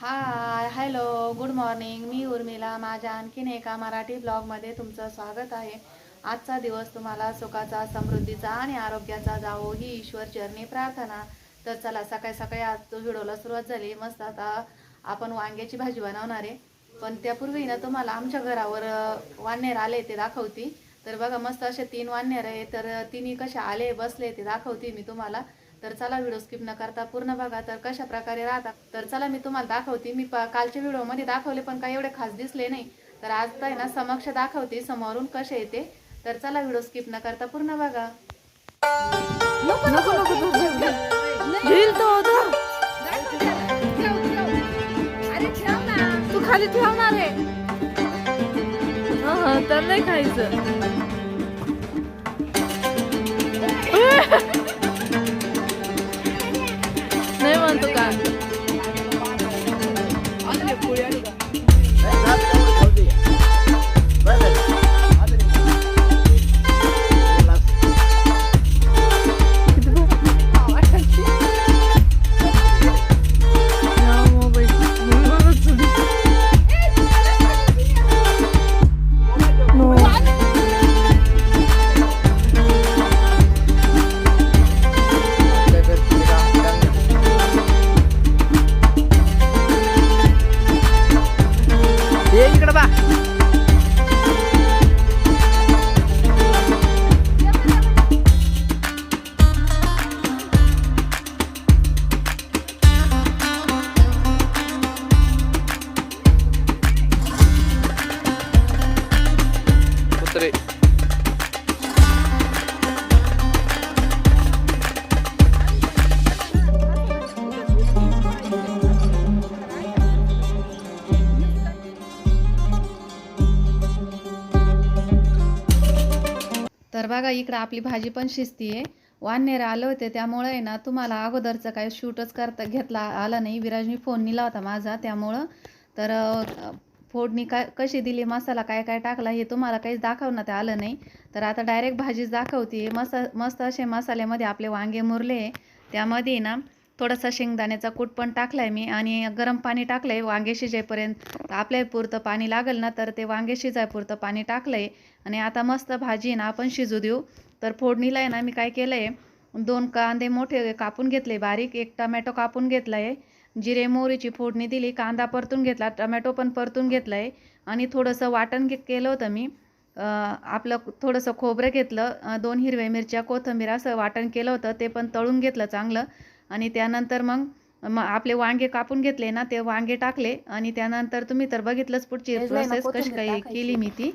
हाय hello good morning मी उर्मिला. माझ्या आणखीन एका मराठी ब्लॉगमध्ये तुमचं स्वागत आहे. आजचा दिवस तुम्हाला सुखाचा समृद्धीचा आणि आरोग्याचा जावो ही ईश्वर चरणी प्रार्थना. तर चला सकाळी सकाळी आज तो व्हिडिओला सुरुवात झाली. मस्त आता आपण वांग्याची भाजी बनवणार आहे. पण त्यापूर्वी ना तुम्हाला आमच्या घरावर वानेर आले ते दाखवती. तर बघा मस्त असे तीन वानेर आहे. तर तिन्ही कसे आले बसले ते दाखवते मी तुम्हाला. तर चला व्हिडिओ स्किप न करता पूर्ण बघा तर कशा प्रकारे राहतात तर चला मी तुम्हाला दाखवते. मी कालच्या व्हिडिओमध्ये दाखवले पण काही एवढे खास दिसले नाही. तर आज तर आहे ना समक्ष दाखवते. समोरून कसे येते तर चला व्हिडिओ स्किप न करता पूर्ण बघा. नको नको नको घेईल तो खाली ठेवणार आहे. हा, हा, तर नाही खायचं. नाही म्हणतो तर बघा इकडं आपली भाजी पण शिजतीये. वानेर आले होते त्यामुळे आहे ना तुम्हाला अगोदरचं काय शूटच करता घेतला आला नाही. विराजनी फोन निला होता माझा त्यामुळं. तर फोडणी काय कशी दिली मसाला काय काय टाकला हे तुम्हाला काहीच दाखवण्यात आलं नाही. तर आता डायरेक्ट भाजीच दाखवते मसा मस्त असे मसाल्यामध्ये आपले वांगे मुरले. त्यामध्ये ना थोडासा शेंगदाण्याचा कूट पण टाकलाय मी आणि गरम पाणी टाकलं आहे वांगे शिजेपर्यंत आपल्या पुरतं पाणी लागेल ना तर ते वांगे शिजायपुरतं पाणी टाकलं आहे आणि आता मस्त भाजी ना आपण शिजू देऊ. तर फोडणीला आहे ना मी काय केलं आहे दोन कांदे मोठे कापून घेतले बारीक एक टमॅटो कापून घेतला आहे जिरे मोहरीची फोडणी दिली कांदा परतून घेतला टमॅटो पण परतून घेतला आहे आणि थोडंसं वाटण केलं होतं मी. आपलं थोडंसं खोबरं घेतलं दोन हिरव्या मिरच्या कोथिंबीर असं वाटण केलं होतं ते पण तळून घेतलं चांगलं. आणि त्यानंतर मग मग आपले वांगे कापून घेतले ना ते वांगे टाकले आणि त्यानंतर तुम्ही तर बघितलंच पुढची प्रोसेस कशी काही. केली मी ती.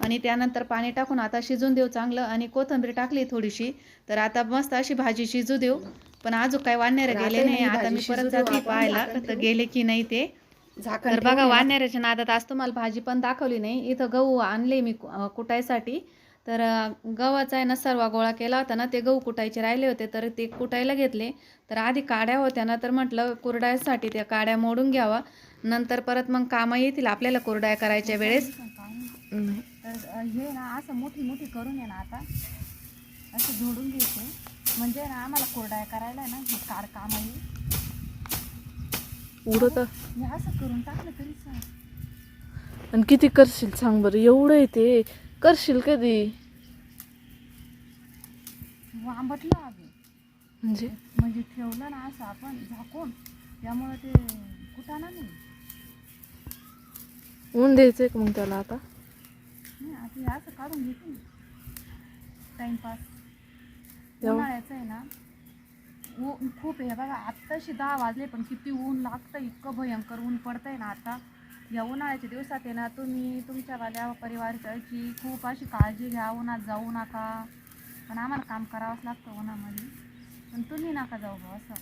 आणि त्यानंतर पाणी टाकून आता शिजून देऊ चांगलं आणि कोथिंबीर टाकली थोडीशी. तर आता मस्त अशी भाजी शिजू देऊ. पण अजून काय वाढणारे गेले आता नाही. आता मी परत जाते पाहायला तर. गेले की नाही ते. तर बघा वाढणाऱ्याच्या नादात आज तुम्हाला भाजी पण दाखवली नाही. इथं गहू आणले मी कुटायसाठी. तर गव्हाचा आहे ना सर्व गोळा केला होता ना ते गहू कुटायचे राहिले होते तर ते कुटायला घेतले. तर आधी काड्या होत्या ना तर म्हटलं कुरडायसाठी त्या काड्या मोडून घ्यावा. नंतर परत मग कामं येतील आपल्याला कुरडाया करायच्या वेळेस. हे ना असं मोठी मोठी करून आहे ना आता. असं जोडून घ्यायचे. म्हणजे ना आम्हाला कोरडाया करायला आहे ना हे कार काम आहे उडत हे असं करून टाकलं तरी चालेल. आणि किती करशील सांग बरं एवढं येते करशील कधी? आंबटलं आधी म्हणजे? म्हणजे ठेवलं ना असं आपण झाकून. त्यामुळं ते कुटाणा नाही. ऊन द्यायचंय का मग त्याला आता. नाही आता हे असं काढून घेते. टाइमपास? उन्हाळ्याचं आहे ना. ऊ खूप आहे. बघा आत्ताशी दहा वाजले पण किती ऊन लागतं. इतकं भयंकर ऊन पडतंय ना आता. या उन्हाळ्याच्या दिवसात आहे ना तुम्ही तुमच्यावाल्या परिवारची खूप अशी काळजी घ्या. उन्हात जाऊ नका. पण आम्हाला काम करावंच लागतं उन्हामध्ये. पण तुम्ही नका जाऊ बा असं.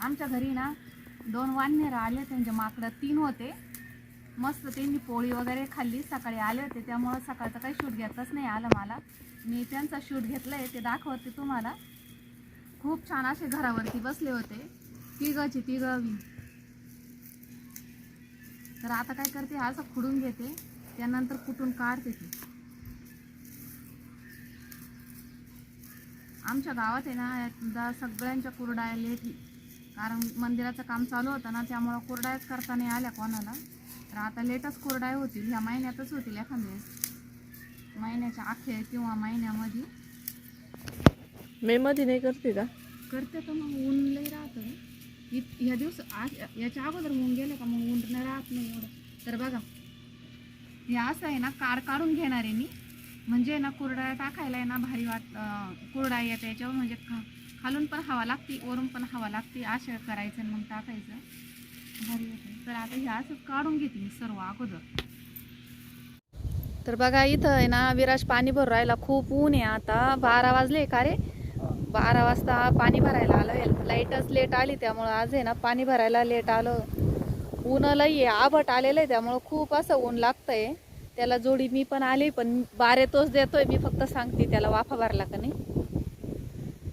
आमच्या घरी ना दोन वाननेर आले त्यांचे म्हणजे माकडं तीन होते. मस्त त्यांनी पोळी वगैरे खाल्ली. सकाळी आले होते. त्यामुळं सकाळचं काही शूट घेतच नाही आलं मला. मी त्यांचा शूट घेतलं आहे ते दाखवते तुम्हाला. खूप छान असे घरावरती बसले होते. तिघंची तिघं तर आता काय करते असं खुडून घेते त्यानंतर कुठून काढते ती. आमच्या गावात आहे ना सगळ्यांच्या कुरडाया लेट कारण मंदिराचं काम चालू होतं ना त्यामुळं कोरडायच करता नाही आल्या कोणाला. तर आता लेटच कोरडाय होतील ह्या महिन्यातच होतील एखाद्या वेळेस महिन्याच्या अखेर किंवा महिन्यामध्ये. मे मध्ये नाही करते का? करते तर मग ऊन लई राहतं. इत- ह्या दिवस आज याच्या अगोदर होऊन गेलं का? मग ऊन राहत नाही एवढं. तर बघा हे असं आहे ना कार काढून घेणार आहे मी. म्हणजे ना कुरडा टाकायला आहे ना भारी वाट कुरडा येत याच्यावर म्हणजे खा खालून पण हवा लागते वरून पण हवा लागते अशा करायचं आणि मग टाकायचं. भारी येतं तर आता हे असं काढून घेते मी सर्व अगोदर. तर बघा इथं आहे ना विराज पाणी भरून राहिला. खूप ऊन आहे आता. बारा वाजले का रे? बारा वाजता पाणी भरायला आलं लाईटच लेट आली त्यामुळं आज आहे ना पाणी भरायला लेट आलं. ऊन लई आहे आभट आलेलं आहे त्यामुळं खूप असं ऊन लागतंय. त्याला जोडी मी पण आली पण बारे तोच देतोय मी फक्त सांगते त्याला वाफा भरला का नाही.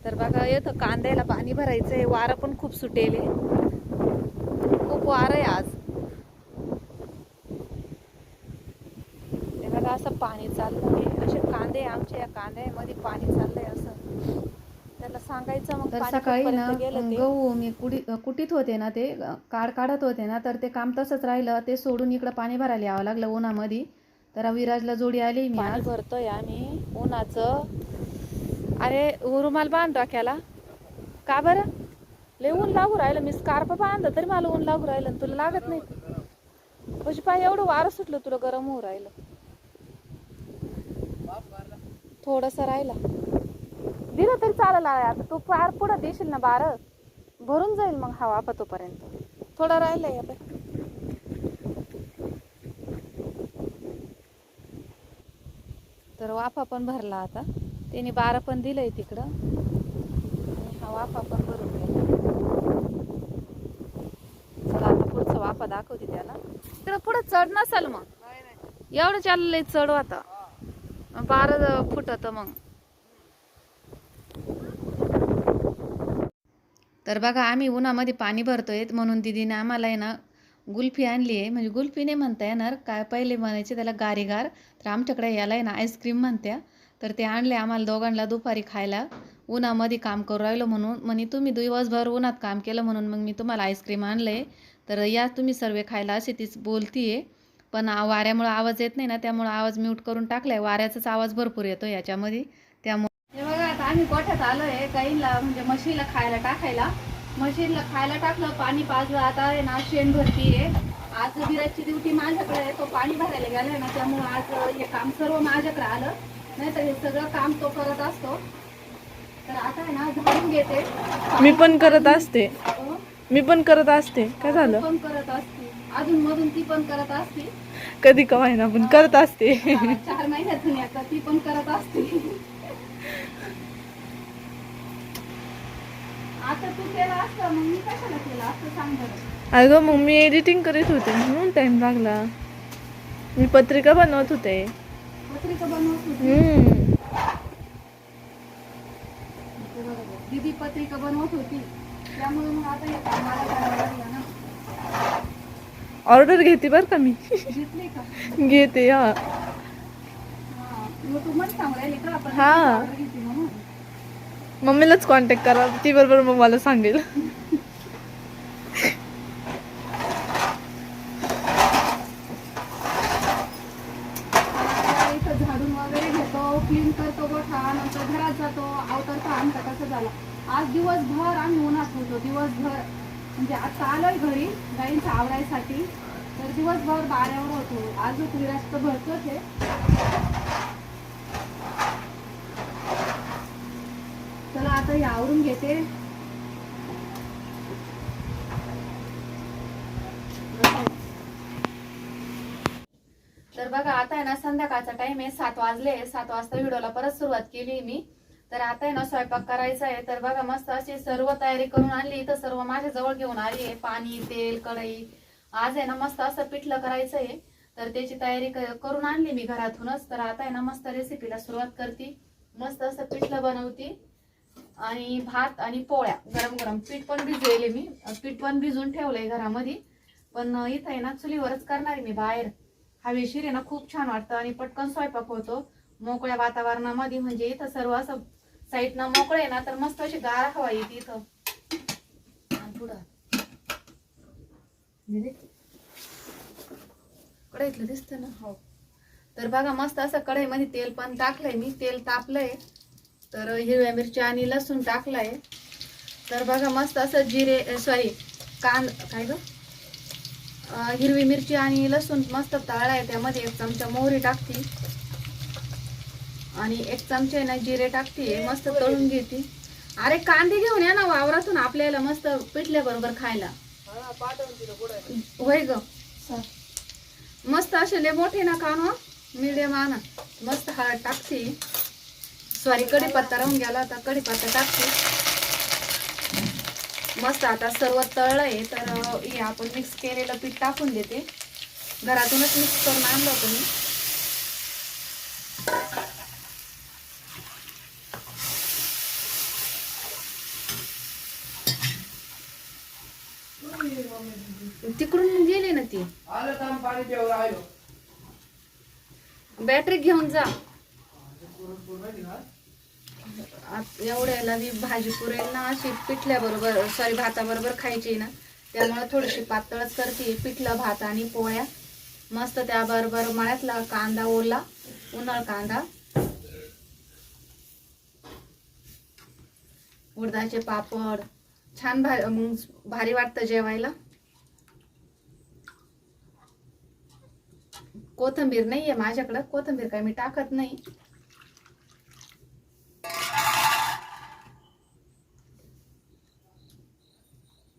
तर बघा येतं कांद्याला पाणी भरायचंय वारं पण खूप सुटेल खूप वारं आहे आज. ते बघा असं पाणी चाललंय. असे कांदे आमच्या या कांद्यामध्ये पाणी चाललंय असं. त्याला सांगायचं मग तर पाणी सकाळी ना कुठपर्यंत गेलं ते. गहू मी कुडी कुटीत होते ना ते काढ काढत होते ना तर ते काम तसंच राहिलं ते सोडून इकडं पाणी भरायला यावं लागलं उन्हामध्ये. तर विराजला जोडी आली मी पाणी आज. भरतोय आम्ही उन्हाचं. अरे रुमाल बांध डोक्याला. का बरं? लय ऊन लागू राहिलं मी स्कार्फ बांधलं तरी मला ऊन लागू राहिलं आणि तुला लागत नाही. म्हणजे पाय एवढं वारं सुटलं तुला गरम होऊ राहिलं. थोडस राहिला. दिलं तरी चालेल आता तू फार पुढं देशील ना बार. भरून जाईल मग हवा आपण तोपर्यंत. थोडं राहिलंय आता. तर वाफा पण भरला आता. त्याने बारा पण दिलंय तिकडं. आणि हा वाफा पण भरून गेला. चला आता पुढचा वाफा दाखवते त्याला. तिकडं पुढं चढ नसाल मग. एवढं चाललंय चढ आता. बारा फुटत मग. तर बघा आम्ही उन्हामध्ये पाणी भरतोय म्हणून दिदीने आम्हाला आहे ना गुल्फी आणली आहे. म्हणजे गुल्फी नाही म्हणता येणार काय पहिले म्हणायचे त्याला गारीगार. तर आमच्याकडे याला आहे ना आईस्क्रीम म्हणत्या. तर ते आणले आम्हाला दोघांना दुपारी खायला. उन्हामध्ये काम करू राहिलो म्हणून. म्हणे तुम्ही दिवसभर उन्हात काम केलं म्हणून मग मी तुम्हाला आईस्क्रीम आणलंय. तर या तुम्ही सर्व खायला अशी तीच बोलतीये. पण वाऱ्यामुळं आवाज येत नाही ना त्यामुळं आवाज म्यूट करून टाकलाय. वाऱ्याचाच आवाज भरपूर येतो याच्यामध्ये. त्यामुळे आम्ही गोठ्यात आलोय गाईला म्हणजे म्हशीला खायला टाकायला. म्हशीला खायला टाकलं पाणी पाजलं. आता आहे ना शेण भरती आहे. आज विराजची ड्युटी माझ्याकडे आहे. तो पाणी भरायला गेलाय ना त्यामुळे आज हे काम सर्व माझ्याकडे आलं. नाही तर हे सगळं काम तो करत असतो. तर आता आहे ना झाडून घेते. मी पण करत असते. अं, मी पण करत असते. काय झालं? पण करत असते. अजून मधून ती पण करत असते. कधी कवाय ना पण करत असते. हा, चार महिन्यातून एकदा ती पण करत असते. आता तू केला असतं मग मी कशाला केलं असतं सांग बरं. अगं मग मी एडिटिंग करीत होते म्हणून टाइम लागला. मी पत्रिका बनवत होते. पत्रिका बनवत होती? हम्म. दीदी पत्रिका बनवत होती त्यामुळे मग आता हे काम मला करावं लागलं ना. ऑर्डर घेते बरं का मी? घेतली का? घेते हा. युट्यूबमध्ये सांगू राहिली का? आपण हा. मम्मीलाच कॉन्टॅक्ट करा. ती बरोबर मग मला सांगेल इथं झाडून वगैरे घेतो क्लीन करतो गोठा नंतर घरात जातो अवतरतो आमचा कसं झाला? आज दिवसभर आम्ही उन्हात होतो दिवसभर. म्हणजे आता आलोय घरी गाईंचा आवरायसाठी. तर दिवसभर बाऱ्यावर होतो. आज विरास्त भरतोच आहे. चला आता हे आवरून घेते. तर बघा आता आहे ना संध्याकाळचा टाइम आहे सात वाजले सात वाजता व्हिडिओला परत सुरुवात केली मी. तर आता आहे ना स्वयंपाक करायचा आहे. तर बघा मस्त अशी सर्व तयारी करून आणली. तर सर्व माझ्या जवळ घेऊन आली आहे. पाणी तेल कढई. आज आहे ना मस्त असं पिठलं करायचं आहे. तर त्याची तयारी करून आणली मी घरातूनच. तर आता आहे ना मस्त रेसिपीला सुरुवात करते. मस्त असं पिठलं बनवते. आणि भात आणि पोळ्या. गरम गरम. पीठ पण भिजवले मी. पीठ पण भिजून ठेवलंय घरामध्ये. पण इथं आहे ना चुलीवरच करणार आहे मी बाहेर. हवेशीर आहे ना खूप छान वाटतं आणि पटकन स्वयंपाक होतो. मोकळ्या वातावरणामध्ये म्हणजे इथं सर्व असं साईडनं मोकळं आहे ना तर मस्त अशी गार हवा येते इथं. पुढं. कढईतलं दिसतं ना? हो. तर बघा मस्त असं कढईमध्ये तेल पण टाकलंय मी. तेल तापलंय. तर हिरव्या मिरच्या आणि लसूण टाकलाय. तर बघा मस्त असं जिरे सॉरी कांद काय ग? हिरवी मिरची आणि लसूण मस्त तळलाय त्यामध्ये एक चमचा मोहरी टाकते. आणि एक चमचे ना जिरे टाकते मस्त तळून घेते. अरे कांदे घेऊन या ना वावरातून आपल्याला मस्त पिठल्या बरोबर खायला. होय ग? मस्त असे लय मोठे ना कान मिडियम आणा मस्त हळद टाकते. सॉरी कढीपत्ता राहून गेला आता कढीपत्ता टाकते. मस्त आता सर्व तळलंय तर अं, हे आपण मिक्स केलेलं पीठ टाकून देते. घरातूनच मिक्स करून आणलं होतं मी. तिकडून गेली ना ती. बॅटरी घेऊन जा. एवढ्याला मी भाजी पुरेल ना अशी पिठल्या बरोबर सॉरी भाताबरोबर खायची ना. त्यामुळे थोडीशी पातळच करते. पिठलं भात आणि पोळ्या. मस्त त्याबरोबर मळ्यातला कांदा ओला उन्हाळ कांदा. उडदाचे पापड. छान भा मग भारी वाटतं जेवायला. कोथंबीर नाहीये माझ्याकडं. कोथंबीर काय मी टाकत नाही.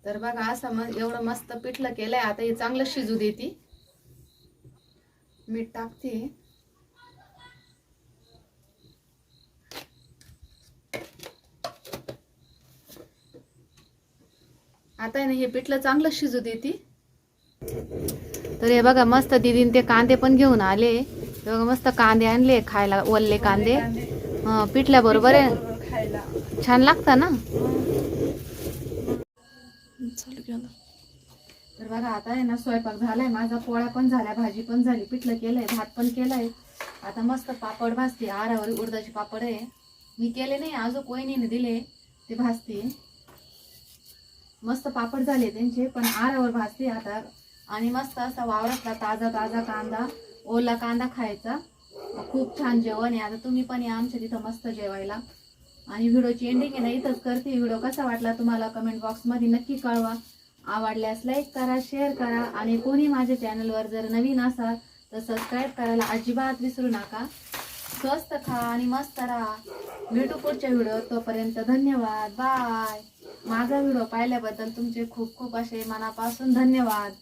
तर बघा असं मग एवढं मस्त पिठलं केलंय. आता हे चांगलं शिजू देते. मीठ टाकते. आता आहे ना हे पिठलं चांगलं शिजू देते. तर हे बघा मस्त दिदीन ते कांदे पण घेऊन आले. हे बघा मस्त कांदे आणले खायला ओलले कांदे. हं, पिठल्या बरोबर आहे खायला. छान लागतं ना? चालू केलं. तर बघा आता आहे ना स्वयंपाक झालाय. माझा पोळ्या पण झाल्या भाजी पण झाली पिठलं केलंय भात पण केलंय. आता मस्त पापड भाजते. आरावर उडदाचे पापड आहे. मी केले नाही अजून कोयनीने दिले ते भाजते. मस्त पापड झाले त्यांचे पण आरावर भाजते आता. आणि मस्त असा वावरातला ताजा ताजा कांदा ओला कांदा खायचा. खूप छान जेवण आहे. आता तुम्ही पण या आमच्या तिथं मस्त जेवायला. आणि व्हिडिओची एंडिंग आहे ना इथंच करते. व्हिडिओ कसा वाटला तुम्हाला कमेंट बॉक्समध्ये नक्की कळवा. आवडल्यास लाईक करा शेअर करा आणि कोणी माझ्या चॅनलवर जर नवीन असाल तर सबस्क्राईब करायला अजिबात विसरू नका. स्वस्त खा आणि मस्त राहा. भेटू पुढच्या व्हिडिओ तोपर्यंत धन्यवाद. बाय माझा व्हिडिओ पाहिल्याबद्दल तुमचे खूप खूप असे मनापासून धन्यवाद.